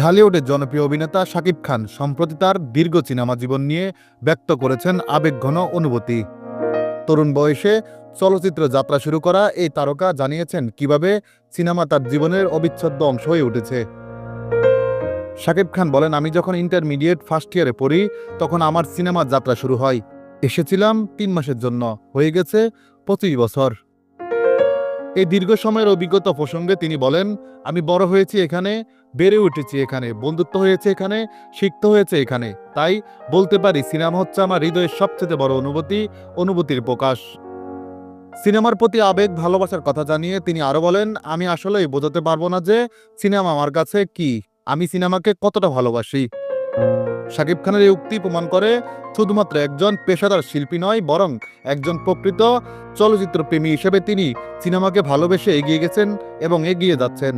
ঢালিউডের জনপ্রিয় অভিনেতা শাকিব খান সম্প্রতি তার দীর্ঘ সিনেমা জীবন নিয়ে ব্যক্ত করেছেন আবেগঘন অনুভূতি। তরুণ বয়সে চলচ্চিত্র যাত্রা শুরু করা এই তারকা জানিয়েছেন কীভাবে সিনেমা তার জীবনের অবিচ্ছেদ্য অংশ হয়ে উঠেছে। শাকিব খান বলেন, আমি যখন ইন্টারমিডিয়েট ফার্স্ট ইয়ারে পড়ি, তখন আমার সিনেমার যাত্রা শুরু হয়। এসেছিলাম তিন মাসের জন্য। হয়ে গেছে পঁচিশ বছর। এই দীর্ঘ সময়ের অভিজ্ঞতা প্রসঙ্গে তিনি বলেন, আমি বড় হয়েছি এখানে, বেড়ে উঠেছি এখানে, বন্ধুত্ব হয়েছে এখানে শিখতে হয়েছে এখানে। তাই বলতে পারি সিনেমা হচ্ছে আমার হৃদয়ের সবচেয়ে বড় অনুভূতি, অনুভূতির প্রকাশ। সিনেমার প্রতি আবেগ, ভালোবাসার কথা জানিয়ে তিনি আরও বলেন, আমি আসলেই বোঝাতে পারব না যে সিনেমা আমার কাছে কি। আমি সিনেমাকে কতটা ভালোবাসি। শাকিব খানের এই উক্তি প্রমাণ করে শুধুমাত্র একজন পেশাদার শিল্পী নয়, বরং একজন প্রকৃত চলচ্চিত্র প্রেমী হিসেবে তিনি সিনেমাকে ভালোবেসে এগিয়ে গেছেন এবং এগিয়ে যাচ্ছেন।